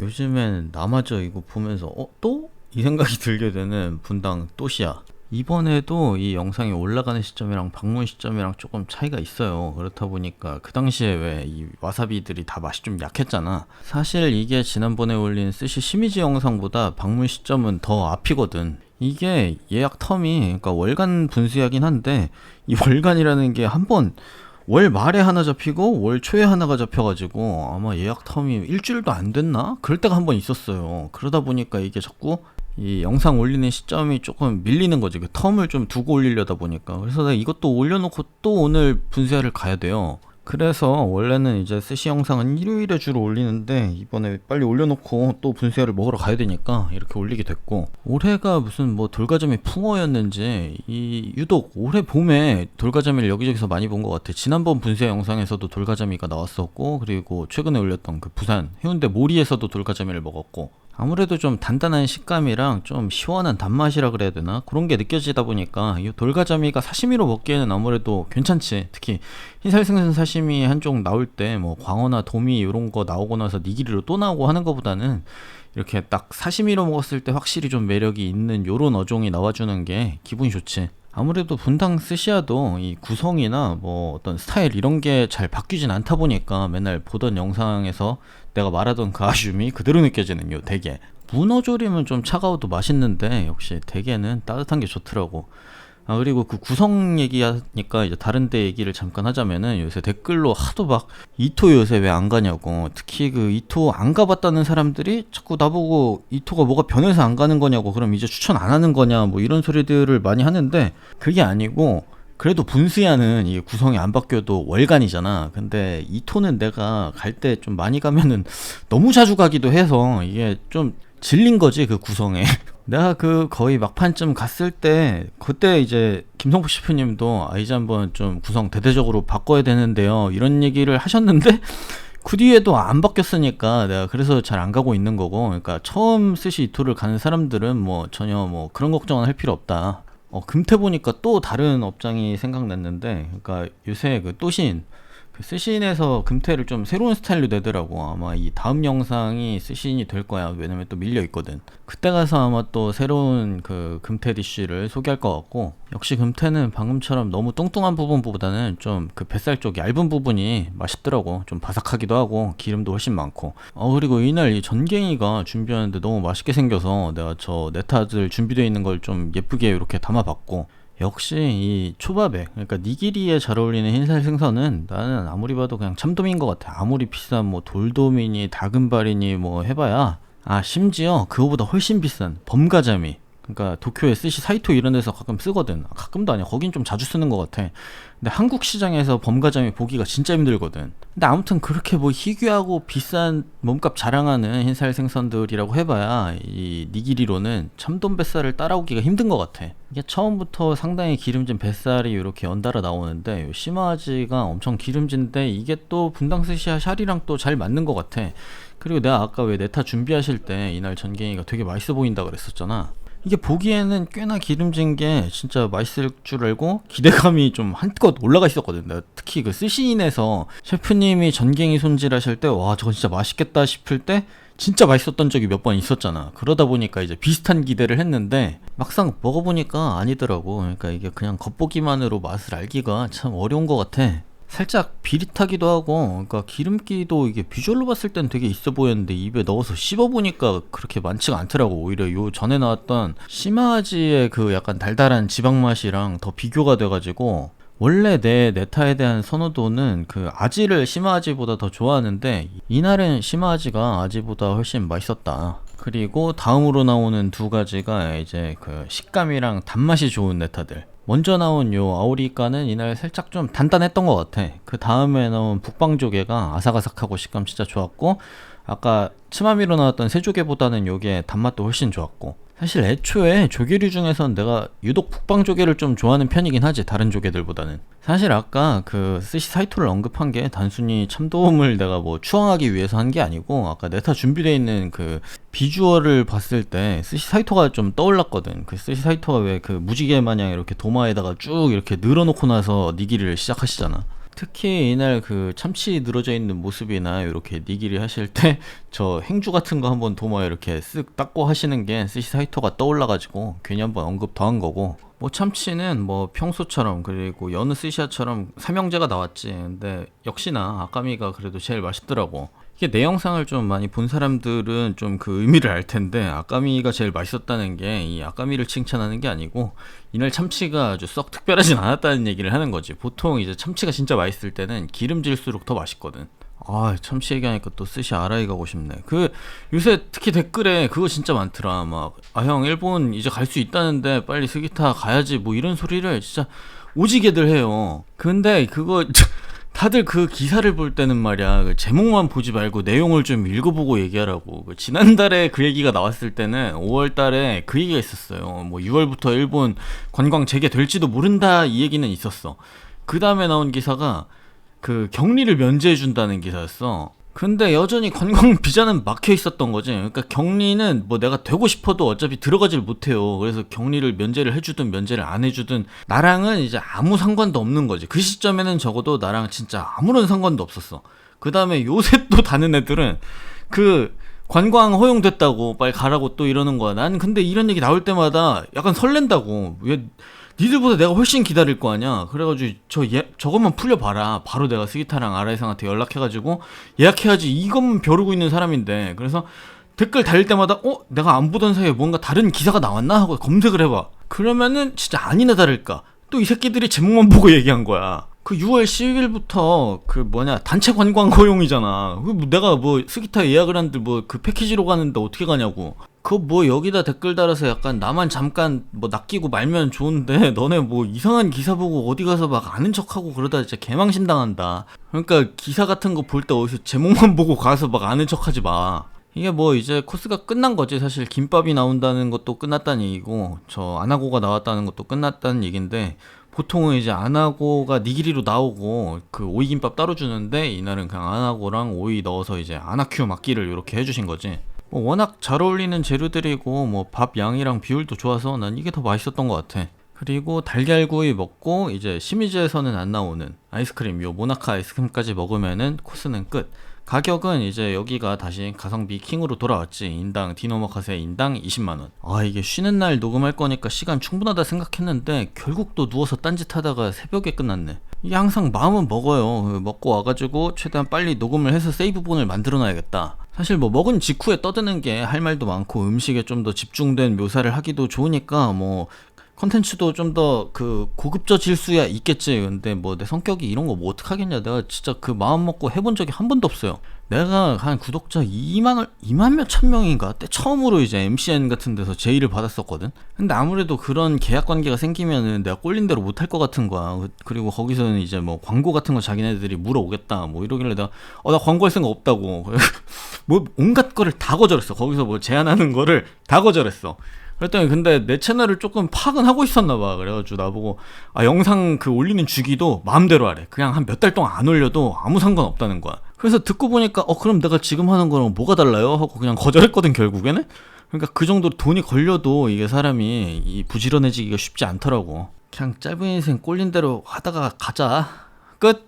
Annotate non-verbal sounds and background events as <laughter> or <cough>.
요즘엔 나마저 이거 보면서 어? 또? 이 생각이 들게 되는 분당 또시야. 이번에도 이 영상이 올라가는 시점이랑 방문 시점이랑 조금 차이가 있어요. 그렇다 보니까 그 당시에 왜 이 와사비들이 다 맛이 좀 약했잖아. 사실 이게 지난번에 올린 스시 시미지 영상보다 방문 시점은 더 앞이거든. 이게 예약 텀이 그러니까 월간 분수야긴 한데 이 월간이라는 게 한 번 월 말에 하나 잡히고 월 초에 하나가 잡혀가지고 아마 예약 텀이 일주일도 안 됐나? 그럴 때가 한 번 있었어요. 그러다 보니까 이게 자꾸 이 영상 올리는 시점이 조금 밀리는 거지. 그 텀을 좀 두고 올리려다 보니까. 그래서 내가 이것도 올려놓고 또 오늘 분쇄를 가야 돼요. 그래서 원래는 이제 스시 영상은 일요일에 주로 올리는데 이번에 빨리 올려놓고 또 분쇄를 먹으러 가야 되니까 이렇게 올리게 됐고 올해가 무슨 뭐 돌가자미 풍어였는지 이 유독 올해 봄에 돌가자미를 여기저기서 많이 본 것 같아. 지난번 분쇄 영상에서도 돌가자미가 나왔었고 그리고 최근에 올렸던 그 부산 해운대 모리에서도 돌가자미를 먹었고 아무래도 좀 단단한 식감이랑 좀 시원한 단맛이라 그래야 되나? 그런 게 느껴지다 보니까 이 돌가자미가 사시미로 먹기에는 아무래도 괜찮지. 특히 흰살 생선 사시미 한쪽 나올 때 뭐 광어나 도미 이런 거 나오고 나서 니기리로 또 나오고 하는 것보다는 이렇게 딱 사시미로 먹었을 때 확실히 좀 매력이 있는 요런 어종이 나와주는 게 기분이 좋지 아무래도 분당 스시야도 이 구성이나 뭐 어떤 스타일 이런 게 잘 바뀌진 않다 보니까 맨날 보던 영상에서 내가 말하던 그 아쉬움이 그대로 느껴지는 요 대게. 문어조림은 좀 차가워도 맛있는데 역시 대게는 따뜻한 게 좋더라고 아 그리고 그 구성 얘기하니까 이제 다른 데 얘기를 잠깐 하자면은 요새 댓글로 하도 막 이토 요새 왜 안 가냐고 특히 그 이토 안 가봤다는 사람들이 자꾸 나보고 이토가 뭐가 변해서 안 가는 거냐고 그럼 이제 추천 안 하는 거냐 뭐 이런 소리들을 많이 하는데 그게 아니고 그래도 분수야는 이게 구성이 안 바뀌어도 월간이잖아. 근데 이토는 내가 갈 때 좀 많이 가면은 너무 자주 가기도 해서 이게 좀 질린 거지 그 구성에. <laughs> 내가 그 거의 막판쯤 갔을 때 그때 이제 김성포 셰프님도 아 이제 한번 좀 구성 대대적으로 바꿔야 되는데요. 이런 얘기를 하셨는데 <laughs> 그 뒤에도 안 바뀌었으니까 내가 그래서 잘 안 가고 있는 거고 그러니까 처음 스시 이토를 가는 사람들은 뭐 전혀 뭐 그런 걱정은 할 필요 없다. 어, 금태 보니까 또 다른 업장이 생각났는데, 그러니까 요새 그 또신, 그 스신에서 금태를 좀 새로운 스타일로 내더라고. 아마 이 다음 영상이 스신이 될 거야. 왜냐면 또 밀려 있거든. 그때 가서 아마 또 새로운 그 금태 디쉬를 소개할 것 같고, 역시 금태는 방금처럼 너무 뚱뚱한 부분보다는 좀 그 뱃살 쪽 얇은 부분이 맛있더라고. 좀 바삭하기도 하고, 기름도 훨씬 많고. 어, 그리고 이날 이 전갱이가 준비하는데 너무 맛있게 생겨서 내가 저 네타들 준비되어 있는 걸 좀 예쁘게 이렇게 담아봤고, 역시 이 초밥에 그러니까 니기리에 잘 어울리는 흰살 생선은 나는 아무리 봐도 그냥 참돔인 것 같아. 아무리 비싼 뭐 돌돔이니 다금발이니 뭐 해봐야 아 심지어 그거보다 훨씬 비싼 범가자미 그러니까 도쿄에 스시 사이토 이런 데서 가끔 쓰거든. 가끔도 아니야. 거긴 좀 자주 쓰는 것 같아. 근데 한국 시장에서 범가자미 보기가 진짜 힘들거든. 근데 아무튼 그렇게 뭐 희귀하고 비싼 몸값 자랑하는 흰살 생선들이라고 해봐야 이 니기리로는 참돔 뱃살을 따라오기가 힘든 것 같아. 이게 처음부터 상당히 기름진 뱃살이 이렇게 연달아 나오는데 요 시마지가 엄청 기름진데 이게 또 분당 스시야 샤리랑 또 잘 맞는 것 같아. 그리고 내가 아까 왜 네타 준비하실 때 이날 전갱이가 되게 맛있어 보인다 그랬었잖아 이게 보기에는 꽤나 기름진 게 진짜 맛있을 줄 알고 기대감이 좀 한껏 올라가 있었거든. 요 특히 그 스시인에서 셰프님이 전갱이 손질하실 때 와 저거 진짜 맛있겠다 싶을 때 진짜 맛있었던 적이 몇 번 있었잖아. 그러다 보니까 이제 비슷한 기대를 했는데 막상 먹어보니까 아니더라고. 그러니까 이게 그냥 겉보기만으로 맛을 알기가 참 어려운 것 같아. 살짝 비릿하기도 하고 그러니까 기름기도 이게 비주얼로 봤을 땐 되게 있어 보였는데 입에 넣어서 씹어보니까 그렇게 많지가 않더라고 오히려 요 전에 나왔던 시마지의 그 약간 달달한 지방 맛이랑 더 비교가 돼가지고 원래 내 네타에 대한 선호도는 그 아지를 시마아지보다 더 좋아하는데 이날은 시마아지가 아지보다 훨씬 맛있었다. 그리고 다음으로 나오는 두 가지가 이제 그 식감이랑 단맛이 좋은 네타들. 먼저 나온 요 아오리까는 이날 살짝 좀 단단했던 것 같아. 그 다음에 나온 북방조개가 아삭아삭하고 식감 진짜 좋았고, 아까 치마미로 나왔던 새조개보다는 요게 단맛도 훨씬 좋았고, 사실 애초에 조개류 중에선 내가 유독 북방 조개를 좀 좋아하는 편이긴 하지 다른 조개들보다는. 사실 아까 그 스시 사이토를 언급한 게 단순히 참돔을 내가 뭐 추앙하기 위해서 한 게 아니고 아까 네타 준비되어 있는 그 비주얼을 봤을 때 스시 사이토가 좀 떠올랐거든. 그 스시 사이토가 왜 그 무지개 마냥 이렇게 도마에다가 쭉 이렇게 늘어놓고 나서 니기를 시작하시잖아 특히 이날 그 참치 늘어져 있는 모습이나 이렇게 니기리 하실 때 <laughs> 저 행주 같은 거 한번 도마 이렇게 쓱 닦고 하시는 게 스시 사이토가 떠올라가지고 괜히 한번 언급 더 한 거고. 뭐 참치는 뭐 평소처럼 그리고 여느 스시야처럼 삼형제가 나왔지. 근데 역시나 아까미가 그래도 제일 맛있더라고 이게 내 영상을 좀 많이 본 사람들은 좀 그 의미를 알 텐데 아까미가 제일 맛있었다는 게 이 아까미를 칭찬하는 게 아니고 이날 참치가 아주 썩 특별하진 않았다는 얘기를 하는 거지. 보통 이제 참치가 진짜 맛있을 때는 기름질수록 더 맛있거든. 아 참치 얘기하니까 또 스시 아라이 가고 싶네. 그 요새 특히 댓글에 그거 진짜 많더라. 막 아 형 일본 이제 갈 수 있다는데 빨리 스기타 가야지 뭐 이런 소리를 진짜 오지게들 해요. 근데 그거 다들 그 기사를 볼 때는 말이야. 그 제목만 보지 말고 내용을 좀 읽어보고 얘기하라고. 그 지난달에 그 얘기가 나왔을 때는 5월달에 그 얘기가 있었어요. 뭐 6월부터 일본 관광 재개될지도 모른다 이 얘기는 있었어. 그 다음에 나온 기사가 그 격리를 면제해 준다는 기사였어. 근데 여전히 관광 <laughs> 비자는 막혀 있었던 거지. 그러니까 격리는 뭐 내가 되고 싶어도 어차피 들어가질 못해요. 그래서 격리를 면제를 해주든 면제를 안 해주든 나랑은 이제 아무 상관도 없는 거지. 그 시점에는 적어도 나랑 진짜 아무런 상관도 없었어. 그 다음에 요새 <laughs> 또 다는 애들은 그 관광 허용됐다고 빨리 가라고 또 이러는 거야. 난 근데 이런 얘기 나올 때마다 약간 설렌다고. 왜 니들보다 내가 훨씬 기다릴 거 아니야. 그래가지고 저 예, 저것만 풀려봐라. 바로 내가 스기타랑 아라이상한테 연락해가지고 예약해야지. 이것만 벼르고 있는 사람인데. 그래서 댓글 달릴 때마다 어 내가 안 보던 사이에 뭔가 다른 기사가 나왔나 하고 검색을 해봐. 그러면은 진짜 아니나 다를까. 또 이 새끼들이 제목만 보고 <laughs> 얘기한 거야. 그 6월 10일부터 그 뭐냐 단체 관광 <laughs> 허용이잖아. 그뭐 내가 뭐 스기타 예약을 하는데 뭐그 패키지로 가는데 어떻게 가냐고. 그거 뭐 여기다 댓글 달아서 약간 나만 잠깐 뭐 낚이고 말면 좋은데 <laughs> 너네 뭐 이상한 기사 보고 어디 가서 막 아는 척하고 그러다 진짜 개망신 당한다. 그러니까 기사 같은 거 볼 때 어디서 제목만 <laughs> 보고 가서 막 아는 척하지 마. 이게 뭐 이제 코스가 끝난 거지 사실 김밥이 나온다는 것도 끝났다는 얘기고 저 안하고가 나왔다는 것도 끝났다는 얘긴데 보통은 이제 안하고가 니기리로 나오고 그 오이김밥 따로 주는데 이날은 그냥 안하고랑 오이 넣어서 이제 아나큐 막기를 이렇게 해주신 거지. 뭐 워낙 잘 어울리는 재료들이고 뭐 밥 양이랑 비율도 좋아서 난 이게 더 맛있었던 것 같아. 그리고 달걀구이 먹고 이제 시미즈에서는 안 나오는 아이스크림 요 모나카 아이스크림까지 먹으면은 코스는 끝. 가격은 이제 여기가 다시 가성비 킹으로 돌아왔지. 인당 디노마카세 인당 20만 원. 아 이게 쉬는 날 녹음할 거니까 시간 충분하다 생각했는데 결국 또 누워서 딴짓 하다가 새벽에 끝났네. 이게 항상 마음은 먹어요. 그 먹고 와가지고 최대한 빨리 녹음을 해서 세이브본을 만들어 놔야겠다. 사실 뭐 먹은 직후에 떠드는 게 할 말도 많고 음식에 좀 더 집중된 묘사를 하기도 좋으니까 뭐 컨텐츠도 좀 더 그 고급져질 수야 있겠지. 근데 뭐 내 성격이 이런 거 뭐 어떡하겠냐. 내가 진짜 그 마음 먹고 해본 적이 한 번도 없어요. 내가 한 구독자 2만 원, 2만 몇 천 명인가 때 처음으로 이제 MCN 같은 데서 제의를 받았었거든. 근데 아무래도 그런 계약 관계가 생기면은 내가 꼴린 대로 못할 것 같은 거야. 그- 그리고 거기서는 이제 뭐 광고 같은 거 자기네들이 물어오겠다. 뭐 이러길래 내가 어 나 광고할 생각 없다고. <laughs> 뭐 온갖 거를 다 거절했어. 거기서 뭐 제안하는 거를 다 거절했어. 그랬더니 근데 내 채널을 조금 파악은 하고 있었나 봐. 그래가지고 나보고 아 영상 그 올리는 주기도 마음대로 하래. 그냥 한 몇 달 동안 안 올려도 아무 상관 없다는 거야. 그래서 듣고 보니까 어 그럼 내가 지금 하는 거랑 뭐가 달라요? 하고 그냥 거절했거든 결국에는. 그러니까 그 정도로 돈이 걸려도 이게 사람이 이 부지런해지기가 쉽지 않더라고. 그냥 짧은 인생 꼴린 대로 하다가 가자. 끝.